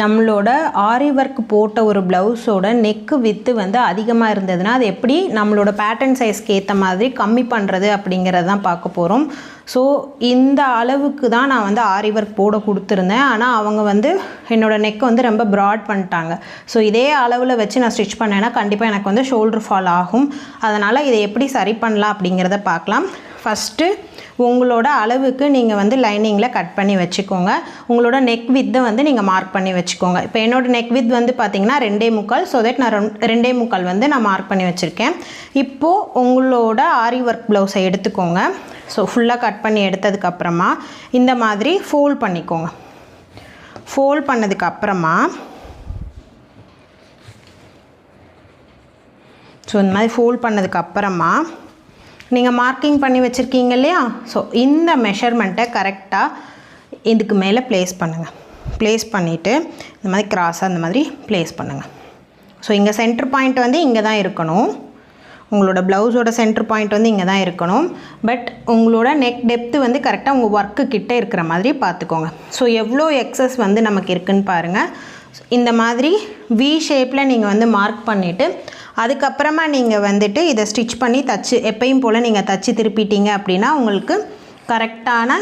நம்மளோட ஆரி ஒர்க் போட்ட ஒரு ப்ளவுஸோட நெக்கு வித்து வந்து அதிகமாக இருந்ததுன்னா அது எப்படி நம்மளோட பேட்டர்ன் சைஸ்க்கு ஏற்ற மாதிரி கம்மி பண்ணுறது அப்படிங்கிறது தான் பார்க்க போகிறோம் ஸோ இந்த அளவுக்கு தான் நான் வந்து ஆரி ஒர்க் போட கொடுத்துருந்தேன். ஆனால் அவங்க வந்து என்னோடய நெக் வந்து ரொம்ப ப்ராட் பண்ணிட்டாங்க. ஸோ இதே அளவில் வச்சு நான் ஸ்டிச் பண்ணேன்னா கண்டிப்பாக எனக்கு வந்து ஷோல்டர் ஃபால் ஆகும். அதனால் இதை எப்படி சரி பண்ணலாம் அப்படிங்கிறத பார்க்கலாம். ஃபஸ்ட்டு உங்களோட அளவுக்கு நீங்கள் வந்து லைனிங்கில் கட் பண்ணி வச்சுக்கோங்க. உங்களோட நெக் வித்தை வந்து நீங்கள் மார்க் பண்ணி வச்சுக்கோங்க. இப்போ என்னோடய நெக் வித் வந்து பார்த்திங்கன்னா ரெண்டே முக்கால். ஸோ தட் நான் ரெண்டே முக்கால் வந்து நான் மார்க் பண்ணி வச்சுருக்கேன். இப்போது உங்களோட ஆரி ஒர்க் ப்ளவுஸை எடுத்துக்கோங்க. ஸோ ஃபுல்லாக கட் பண்ணி எடுத்ததுக்கப்புறமா இந்த மாதிரி ஃபோல்ட் பண்ணிக்கோங்க. ஃபோல்ட் பண்ணதுக்கப்புறமா ஸோ இந்த மாதிரி ஃபோல்ட் பண்ணதுக்கப்புறமா நீங்கள் மார்க்கிங் பண்ணி வச்சுருக்கீங்க இல்லையா? ஸோ இந்த மெஷர்மெண்ட்டை கரெக்டாக இதுக்கு மேலே ப்ளேஸ் பண்ணுங்கள் ப்ளேஸ் பண்ணிவிட்டு இந்த மாதிரி கிராஸாக இந்த மாதிரி ப்ளேஸ் பண்ணுங்கள் ஸோ இங்கே சென்டர் பாயிண்ட் வந்து இங்கே தான் இருக்கணும். உங்களோட ப்ளவுஸோட சென்டர் பாயிண்ட் வந்து இங்கே தான் இருக்கணும். பட் உங்களோட நெக் டெப்த்து வந்து கரெக்டாக உங்கள் ஒர்க்கு கிட்டே இருக்கிற மாதிரி பார்த்துக்கோங்க. ஸோ எவ்வளோ எக்ஸஸ் வந்து நமக்கு இருக்குன்னு பாருங்கள் இந்த மாதிரி வி ஷேப்பில் நீங்கள் வந்து மார்க் பண்ணிவிட்டு அதுக்கப்புறமா நீங்கள் வந்துட்டு இதை ஸ்டிச் பண்ணி தச்சு எப்பயும் போல் நீங்கள் தச்சு திருப்பிட்டீங்க அப்படின்னா உங்களுக்கு கரெக்டான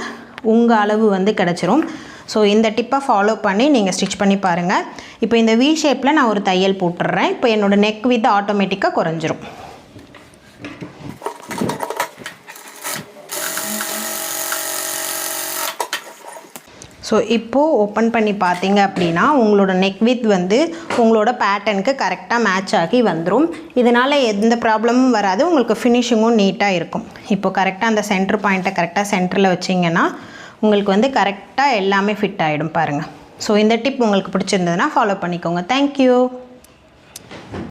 உங்கள் அளவு வந்து கிடச்சிரும். ஸோ இந்த டிப்பை ஃபாலோ பண்ணி நீங்கள் ஸ்டிச் பண்ணி பாருங்கள் இப்போ இந்த வி ஷேப்பில் நான் ஒரு தையல் போட்டுடுறேன். இப்போ என்னோடய நெக் வித் ஆட்டோமேட்டிக்காக குறைஞ்சிரும். ஸோ இப்போது ஓப்பன் பண்ணி பார்த்தீங்க அப்படின்னா உங்களோட நெக் வித் வந்து உங்களோட பேட்டர்னுக்கு கரெக்டாக மேட்ச் ஆகி வந்துடும் இதனால் எந்த ப்ராப்ளமும் வராது. உங்களுக்கு ஃபினிஷிங்கும் நீட்டாக இருக்கும். இப்போ கரெக்டாக அந்த சென்டர் பாயிண்ட்டை கரெக்டாக சென்டரில் வச்சிங்கன்னா உங்களுக்கு வந்து கரெக்டாக எல்லாமே ஃபிட் ஆகிடும் பாருங்கள் ஸோ இந்த டிப் உங்களுக்கு பிடிச்சிருந்ததுன்னா ஃபாலோ பண்ணிக்கோங்க. தேங்க்யூ